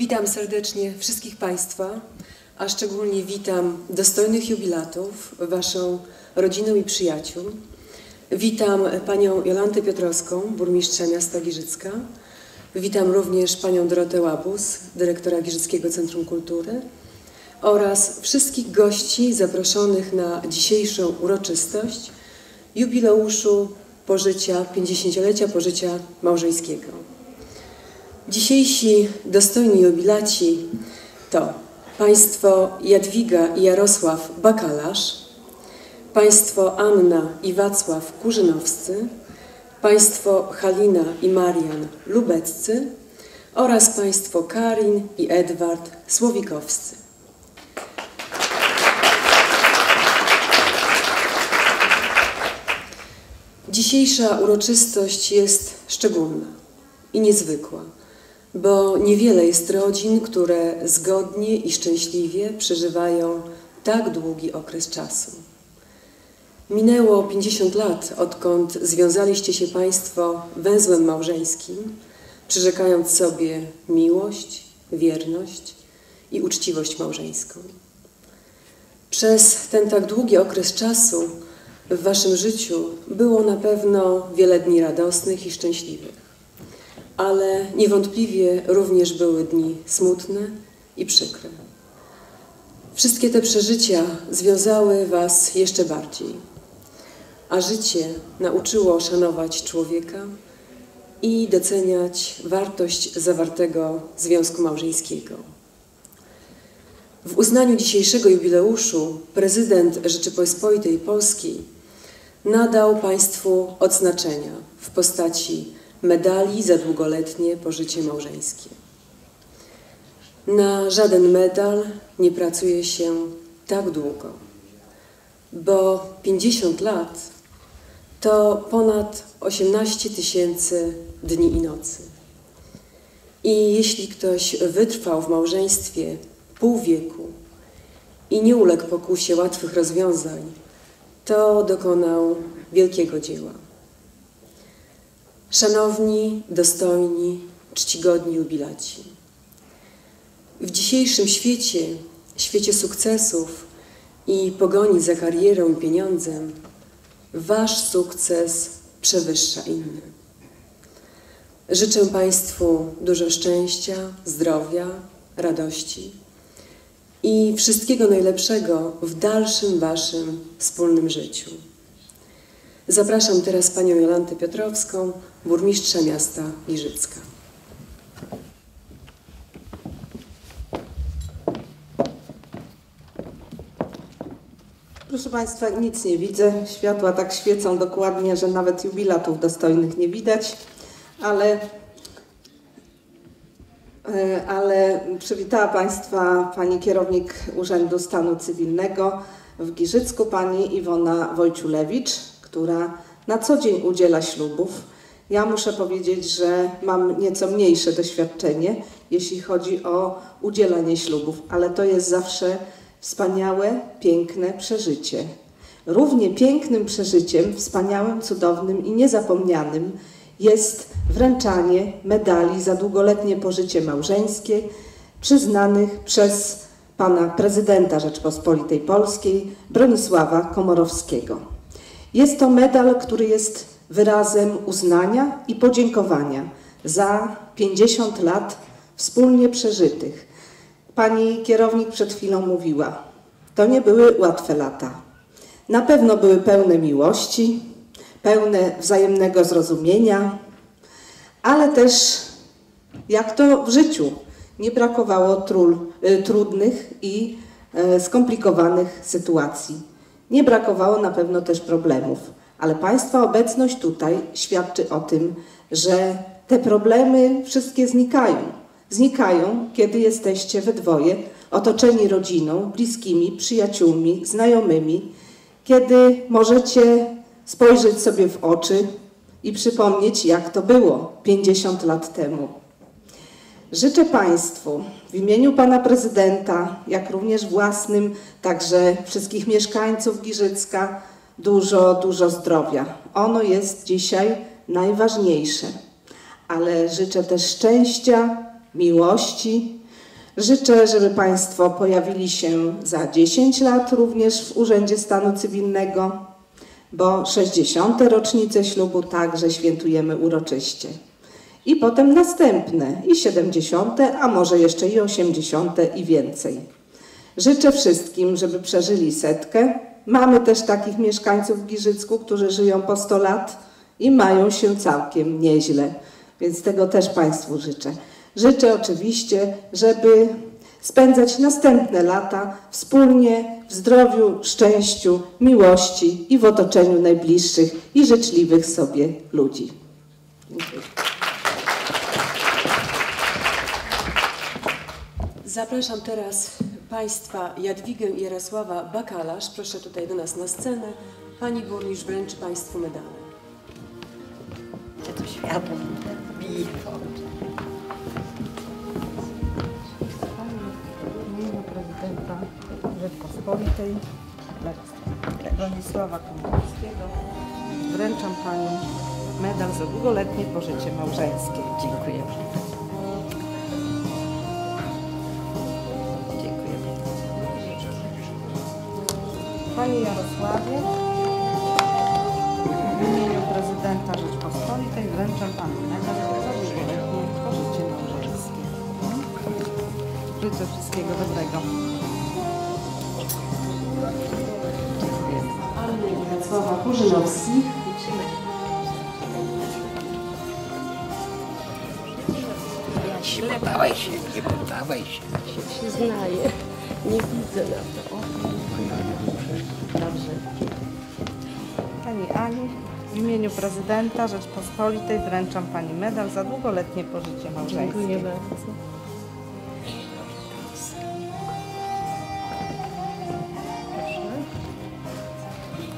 Witam serdecznie wszystkich Państwa, a szczególnie witam dostojnych jubilatów, Waszą rodzinę i przyjaciół. Witam Panią Jolantę Piotrowską, burmistrza miasta Giżycka. Witam również Panią Dorotę Łabus, dyrektora Giżyckiego Centrum Kultury oraz wszystkich gości zaproszonych na dzisiejszą uroczystość jubileuszu pożycia, 50-lecia pożycia małżeńskiego. Dzisiejsi dostojni jubilaci to Państwo Jadwiga i Jarosław Bakalarz, Państwo Anna i Wacław Kurzynowscy, Państwo Halina i Marian Lubeccy oraz Państwo Karin i Edward Słowikowscy. Dzisiejsza uroczystość jest szczególna i niezwykła, bo niewiele jest rodzin, które zgodnie i szczęśliwie przeżywają tak długi okres czasu. Minęło 50 lat, odkąd związaliście się Państwo węzłem małżeńskim, przyrzekając sobie miłość, wierność i uczciwość małżeńską. Przez ten tak długi okres czasu w Waszym życiu było na pewno wiele dni radosnych i szczęśliwych, ale niewątpliwie również były dni smutne i przykre. Wszystkie te przeżycia związały Was jeszcze bardziej, a życie nauczyło szanować człowieka i doceniać wartość zawartego związku małżeńskiego. W uznaniu dzisiejszego jubileuszu prezydent Rzeczypospolitej Polskiej nadał Państwu odznaczenia w postaci medali za długoletnie pożycie małżeńskie. Na żaden medal nie pracuje się tak długo, bo 50 lat to ponad 18 tysięcy dni i nocy. I jeśli ktoś wytrwał w małżeństwie pół wieku i nie uległ pokusie łatwych rozwiązań, to dokonał wielkiego dzieła. Szanowni, dostojni, czcigodni jubilaci. W dzisiejszym świecie, świecie sukcesów i pogoni za karierą i pieniądzem, Wasz sukces przewyższa inny. Życzę Państwu dużo szczęścia, zdrowia, radości i wszystkiego najlepszego w dalszym Waszym wspólnym życiu. Zapraszam teraz Panią Jolantę Piotrowską, burmistrza miasta Giżycka. Proszę Państwa, nic nie widzę. Światła tak świecą dokładnie, że nawet jubilatów dostojnych nie widać, ale E, ale przywitała Państwa Pani Kierownik Urzędu Stanu Cywilnego w Giżycku, Pani Iwona Wojciulewicz, która na co dzień udziela ślubów. Ja muszę powiedzieć, że mam nieco mniejsze doświadczenie, jeśli chodzi o udzielanie ślubów, ale to jest zawsze wspaniałe, piękne przeżycie. Równie pięknym przeżyciem, wspaniałym, cudownym i niezapomnianym jest wręczanie medali za długoletnie pożycie małżeńskie przyznanych przez pana prezydenta Rzeczpospolitej Polskiej Bronisława Komorowskiego. Jest to medal, który jest wyrazem uznania i podziękowania za 50 lat wspólnie przeżytych. Pani kierownik przed chwilą mówiła, to nie były łatwe lata. Na pewno były pełne miłości, pełne wzajemnego zrozumienia, ale też, jak to w życiu, nie brakowało trul, y, trudnych i y, skomplikowanych sytuacji. Nie brakowało na pewno też problemów, ale Państwa obecność tutaj świadczy o tym, że te problemy wszystkie znikają. Znikają, kiedy jesteście we dwoje, otoczeni rodziną, bliskimi, przyjaciółmi, znajomymi, kiedy możecie spojrzeć sobie w oczy i przypomnieć, jak to było 50 lat temu. Życzę Państwu w imieniu Pana Prezydenta, jak również własnym, także wszystkich mieszkańców Giżycka, dużo, dużo zdrowia. Ono jest dzisiaj najważniejsze, ale życzę też szczęścia, miłości, Życzę, żeby Państwo pojawili się za 10 lat również w Urzędzie Stanu Cywilnego, bo 60. rocznicę ślubu także świętujemy uroczyście. I potem następne, i 70., a może jeszcze i 80. i więcej. Życzę wszystkim, żeby przeżyli setkę. Mamy też takich mieszkańców w Giżycku, którzy żyją po 100 lat i mają się całkiem nieźle, więc tego też Państwu życzę. Życzę oczywiście, żeby spędzać następne lata wspólnie w zdrowiu, szczęściu, miłości i w otoczeniu najbliższych i życzliwych sobie ludzi. Dziękuję. Zapraszam teraz Państwa Jadwigę i Jarosława Bakalarz. Proszę tutaj do nas na scenę. Pani burmistrz wręczy Państwu medale. Gdzie to światło bije. W imieniu prezydenta Rzeczpospolitej Bronisława Komorowskiego wręczam Pani medal za długoletnie pożycie małżeńskie. Dziękuję bardzo. Dziękuję Pani Jarosławie, w imieniu prezydenta Rzeczpospolitej wręczam Pani medal za długoletnie pożycie małżeńskie. Życzę wszystkiego dobrego. Anny Wacława Kurzynowskich. Nie poddawaj się, nie poddawaj się. się znaję. Nie widzę na to. Ani, w imieniu prezydenta Rzeczpospolitej wręczam Pani medal za długoletnie pożycie małżeńskie. Dziękuję bardzo.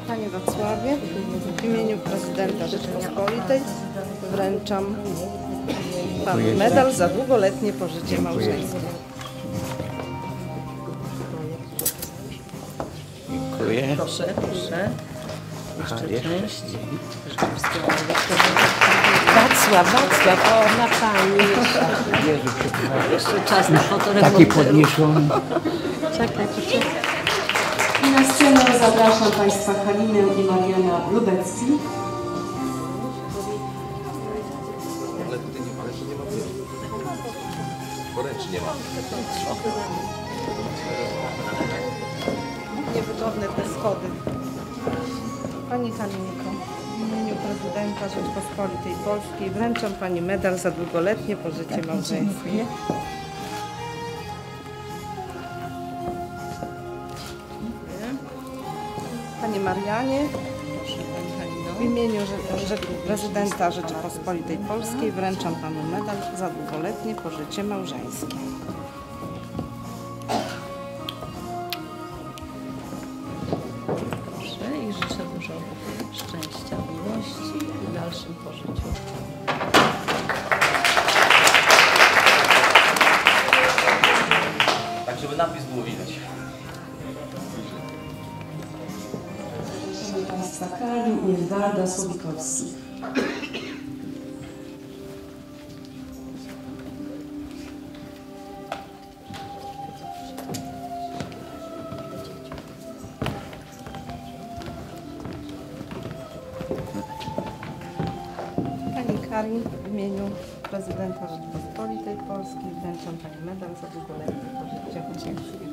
Panie Wacławie, w imieniu prezydenta Rzeczpospolitej wręczam Panu medal za długoletnie pożycie małżeńskie. Dziękuję. Proszę, proszę. A, jeszcze. Wacław, Wacław, o, na Pani. Jezu. Jeszcze czas na Taki fotoreporterów. podniesiony. Czekaj, czekaj. I na scenę zapraszam Państwa Halinę i Mariana Lubecki. Niewygodne te schody. Pani Halinko, w imieniu prezydenta Rzeczpospolitej Polskiej wręczam Pani medal za długoletnie pożycie małżeńskie. Panie Marianie, w imieniu prezydenta Rzeczypospolitej Polskiej wręczam Panu medal za długoletnie pożycie małżeńskie. Pani Karin, w imieniu prezydenta Rzeczypospolitej Polskiej wręczam Pani medal za długoletnie pożycie małżeńskie.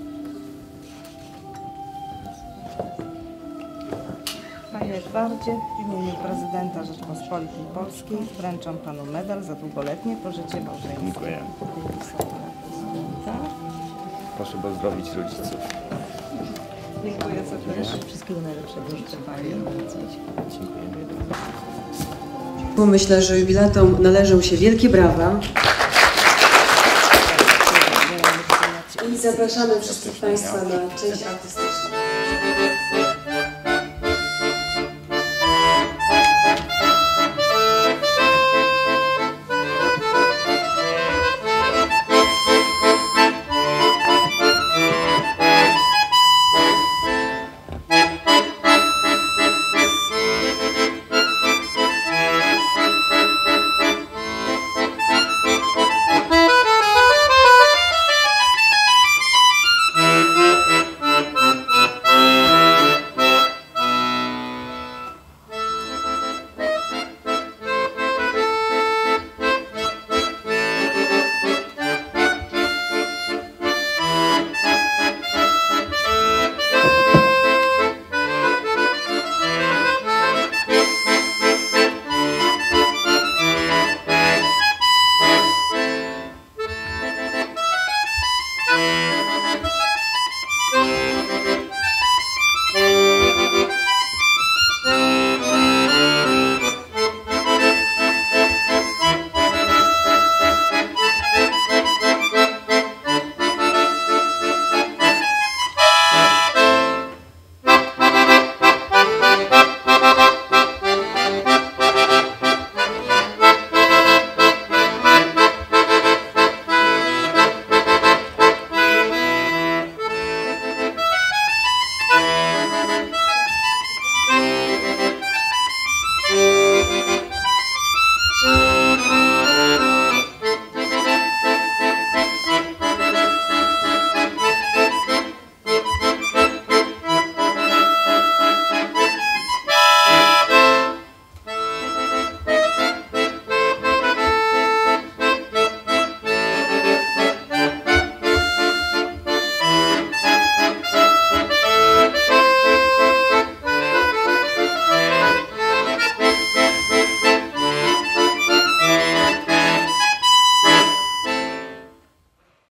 Edwardzie, w imieniu prezydenta Rzeczypospolitej Polskiej wręczam Panu medal za długoletnie pożycie małżeńskie. Dziękuję. Proszę pozdrowić rodziców. Dziękuję serdecznie. Wszystkiego najlepszego życzę Pani. Dziękuję. Myślę, że jubilatom należą się wielkie brawa. I zapraszamy wszystkich Państwa na część artystyczną.